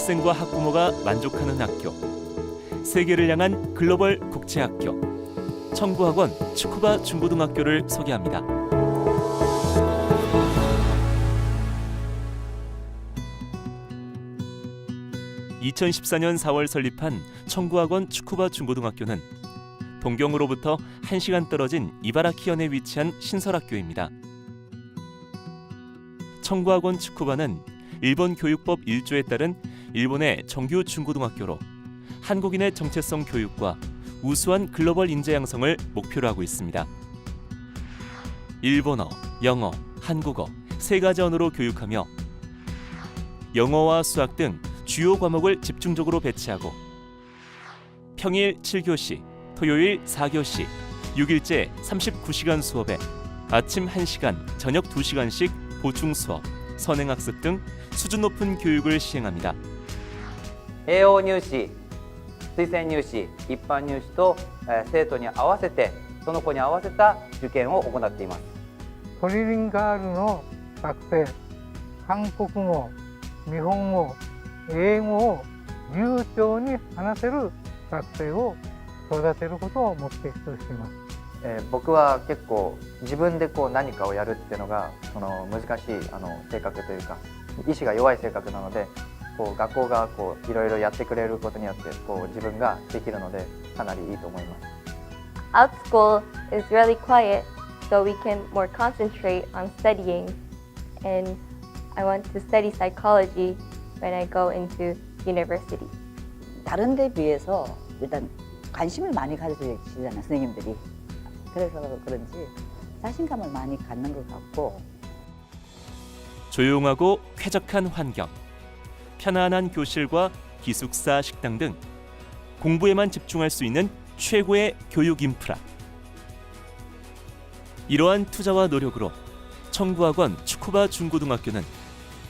학생과 학부모가 만족하는 학교. 세계를 향한 글로벌 국제학교. 청구학원 츠쿠바 중고등학교를 소개합니다. (2014년 4월) 설립한 청구학원 츠쿠바 중고등학교는 동경으로부터 1시간 떨어진 이바라키현에 위치한 신설학교입니다. 청구학원 츠쿠바는 일본 교육법 1조에 따른 일본의 정규 중고등학교로 한국인의 정체성 교육과 우수한 글로벌 인재 양성을 목표로 하고 있습니다. 일본어, 영어, 한국어 세 가지 언어로 교육하며 영어와 수학 등 주요 과목을 집중적으로 배치하고 평일 7교시, 토요일 4교시, 6일째 39시간 수업에 아침 1시간, 저녁 2시간씩 보충 수업, 선행학습 등 수준 높은 교육을 시행합니다. 栄養入試推薦入試一般入試と、えー生徒に合わせてその子に合わせた受験を行っています。トリリンガールの学生韓国語日本語英語を流暢に話せる学生を育てることを目的としています。えー僕は結構自分でこう何かをやるっていうのがその難しいあの性格というか意志が弱い性格なので こう学校がこういろいろやってくれることによってこう自分ができるのでかなりいいと思います Out school is really quiet, so we can more concentrate on studying. And I want to study psychology when I go into university. 다른 데 비해서 일단 관심을 많이 가져주시잖아요 선생님들이 그래서 그런지 자신감을 많이 갖는 것 같고 조용하고 쾌적한 환경, 편안한 교실과 기숙사, 식당 등 공부에만 집중할 수 있는 최고의 교육 인프라. 이러한 투자와 노력으로 청구학원 축구바 중고등학교는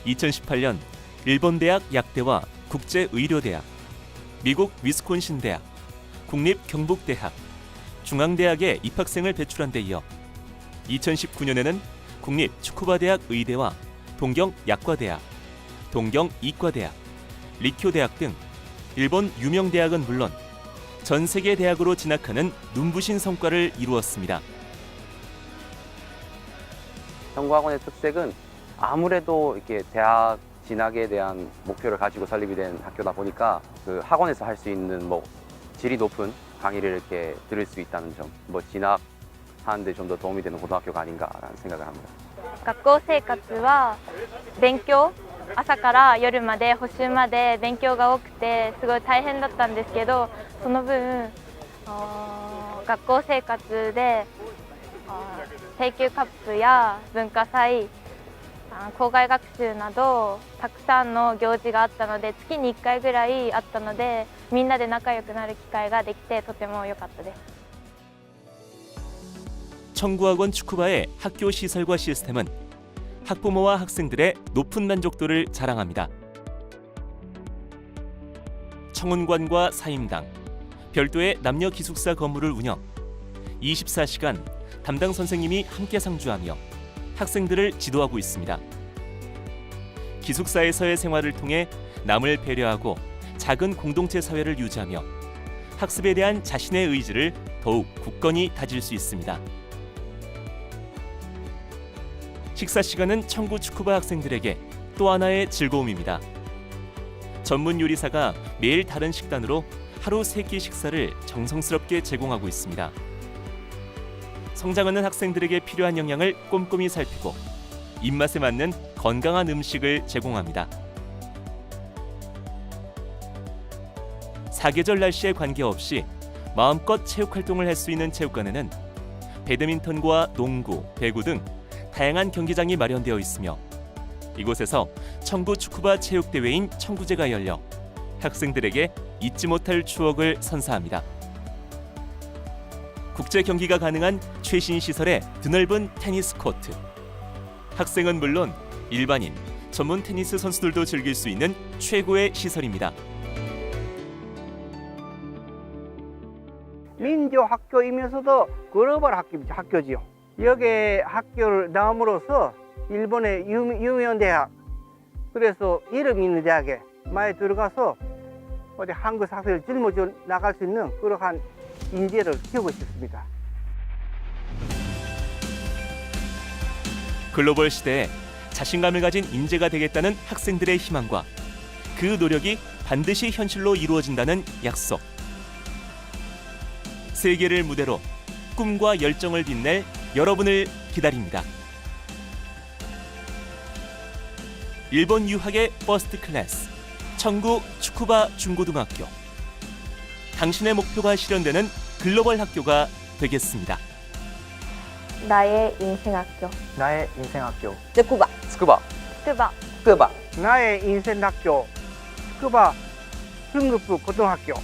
2018년 일본 대학 약대와 국제의료대학, 미국 위스콘신 대학, 국립 경북대학, 중앙대학의 입학생을 배출한 데 이어 2019년에는 국립 축구바대학 의대와 동경 약과대학, 동경 이과대학, 리쿄대학 등 일본 유명 대학은 물론 전 세계 대학으로 진학하는 눈부신 성과를 이루었습니다. 청구학원의 특색은 아무래도 이렇게 대학 진학에 대한 목표를 가지고 설립이 된 학교다 보니까 그 학원에서 할 수 있는 뭐 질이 높은 강의를 이렇게 들을 수 있다는 점, 뭐 진학하는데 좀 더 도움이 되는 고등학교가 아닌가라는 생각을 합니다. 学校生活は勉強 朝から夜まで補習まで勉強が多くてすごい大変だったんですけどその分学校生活で請求カップや文化祭校外学習などたくさんの行事があったので月に1回ぐらいあったのでみんなで仲良くなる機会ができてとても良かったです。청구학원축구바의학교시설과시스템은 학부모와 학생들의 높은 만족도를 자랑합니다. 청운관과 사임당, 별도의 남녀 기숙사 건물을 운영, 24시간 담당 선생님이 함께 상주하며 학생들을 지도하고 있습니다. 기숙사에서의 생활을 통해 남을 배려하고 작은 공동체 사회를 유지하며 학습에 대한 자신의 의지를 더욱 굳건히 다질 수 있습니다. 식사 시간은 청구 축구바 학생들에게 또 하나의 즐거움입니다. 전문 요리사가 매일 다른 식단으로 하루 세 끼 식사를 정성스럽게 제공하고 있습니다. 성장하는 학생들에게 필요한 영양을 꼼꼼히 살피고 입맛에 맞는 건강한 음식을 제공합니다. 사계절 날씨에 관계없이 마음껏 체육 활동을 할 수 있는 체육관에는 배드민턴과 농구, 배구 등 다양한 경기장이 마련되어 있으며 이곳에서 청구 축구바 체육 대회인 청구제가 열려 학생들에게 잊지 못할 추억을 선사합니다. 국제 경기가 가능한 최신 시설의 드넓은 테니스 코트. 학생은 물론 일반인, 전문 테니스 선수들도 즐길 수 있는 최고의 시설입니다. 민족 학교이면서도 글로벌 학교, 학교지요. 여기 학교를 나옴으로써 일본의 유, 유명 대학, 그래서 이름 있는 대학에 많이 들어가서 어디 한국 사회를 짊어져 나갈 수 있는 그러한 인재를 키우고 싶습니다. 글로벌 시대에 자신감을 가진 인재가 되겠다는 학생들의 희망과 그 노력이 반드시 현실로 이루어진다는 약속. 세계를 무대로 꿈과 열정을 빛낼 여러분을 기다립니다. 일본 유학의 퍼스트 클래스 청구 축구바 중고등학교 당신의 목표가 실현되는 글로벌 학교가 되겠습니다. 나의 인생 학교. 나의 인생 학교. 스쿠바. 스쿠바. 스쿠바. 스쿠바. 나의 인생 학교. 스쿠바 흥급부 고등학교.